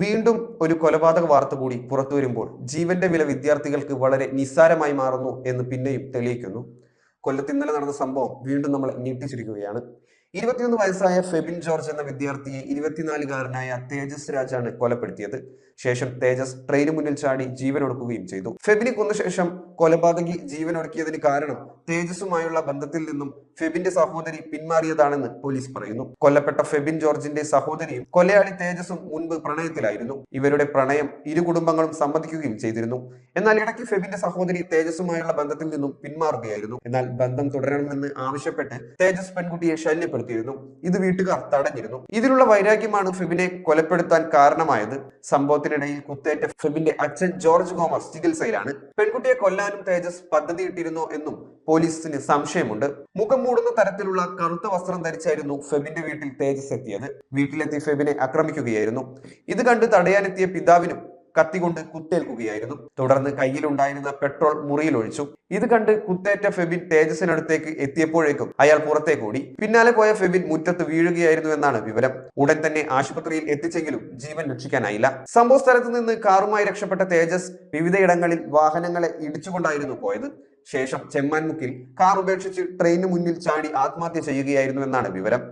വീണ്ടും ഒരു കൊലപാതക വാർത്ത കൂടി പുറത്തു വരുമ്പോൾ ജീവന്റെ വില വിദ്യാർത്ഥികൾക്ക് വളരെ നിസ്സാരമായി മാറുന്നു എന്ന് പിന്നെയും തെളിയിക്കുന്നു. കൊല്ലത്ത് ഇന്നലെ നടന്ന സംഭവം വീണ്ടും നമ്മളെ ഞെട്ടിച്ചിരിക്കുകയാണ്. ഇരുപത്തിയൊന്ന് വയസ്സായ ഫെബിൻ ജോർജ് എന്ന വിദ്യാർത്ഥിയെ ഇരുപത്തിനാലുകാരനായ തേജസ് രാജാണ് കൊലപ്പെടുത്തിയത്. ശേഷം തേജസ് ട്രെയിന് മുന്നിൽ ചാടി ജീവനൊടുക്കുകയും ചെയ്തു. ഫെബിനെ കൊന്ന ശേഷം കൊലപാതകി ജീവനൊടുക്കിയതിന് കാരണം തേജസുമായുള്ള ബന്ധത്തിൽ നിന്നും ഫെബിന്റെ സഹോദരി പിന്മാറിയതാണെന്ന് പോലീസ് പറയുന്നു. കൊല്ലപ്പെട്ട ഫെബിൻ ജോർജിന്റെ സഹോദരിയും കൊലയാളി തേജസും മുൻപ് പ്രണയത്തിലായിരുന്നു. ഇവരുടെ പ്രണയം ഇരു കുടുംബങ്ങളും സമ്മതിക്കുകയും ചെയ്തിരുന്നു. എന്നാൽ ഇടയ്ക്ക് ഫെബിന്റെ സഹോദരി തേജസുമായുള്ള ബന്ധത്തിൽ നിന്നും പിന്മാറുകയായിരുന്നു. എന്നാൽ ബന്ധം തുടരണമെന്ന് ആവശ്യപ്പെട്ട് തേജസ് പെൺകുട്ടിയെ ശല്യപ്പെടുത്തിയിരുന്നു ഇത് വീട്ടുകാർ തടഞ്ഞിരുന്നു. ഇതിലുള്ള വൈരാഗ്യമാണ് ഫെബിനെ കൊലപ്പെടുത്താൻ കാരണമായത്. സംഭവത്തിനിടയിൽ കുത്തേറ്റ ഫെബിന്റെ അച്ഛൻ ജോർജ് ഗോമസ് ചികിത്സയിലാണ്. പെൺകുട്ടിയെ കൊല്ലാനും തേജസ് പദ്ധതിയിട്ടിരുന്നു എന്നും പോലീസിന് സംശയമുണ്ട്. മുഖം മൂടുന്ന തരത്തിലുള്ള കറുത്ത വസ്ത്രം ധരിച്ചായിരുന്നു ഫെബിന്റെ വീട്ടിൽ തേജസ് എത്തിയത്. വീട്ടിലെത്തി ഫെബിനെ ആക്രമിക്കുകയായിരുന്നു. ഇത് കണ്ട് തടയാനെത്തിയ പിതാവിനും കത്തികൊണ്ട് കുത്തേൽക്കുകയായിരുന്നു. തുടർന്ന് കയ്യിലുണ്ടായിരുന്ന പെട്രോൾ മുറിയിൽ ഒഴിച്ചു. ഇത് കണ്ട് കുത്തേറ്റ ഫെബിൻ തേജസിനടുത്തേക്ക് എത്തിയപ്പോഴേക്കും അയാൾ പുറത്തേക്ക് ഓടി പിന്നാലെ പോയ ഫെബിൻ മുറ്റത്ത് വീഴുകയായിരുന്നു എന്നാണ് വിവരം. ഉടൻ തന്നെ ആശുപത്രിയിൽ എത്തിച്ചെങ്കിലും ജീവൻ രക്ഷിക്കാനായില്ല. സംഭവ സ്ഥലത്ത് നിന്ന് കാറുമായി രക്ഷപ്പെട്ട തേജസ് വിവിധയിടങ്ങളിൽ വാഹനങ്ങളെ ഇടിച്ചുകൊണ്ടായിരുന്നു പോയത്. ശേഷം ചെമ്മാൻമുക്കിൽ കാർ ഉപേക്ഷിച്ച് ട്രെയിനിന് മുന്നിൽ ചാടി ആത്മഹത്യ ചെയ്യുകയായിരുന്നു എന്നാണ് വിവരം.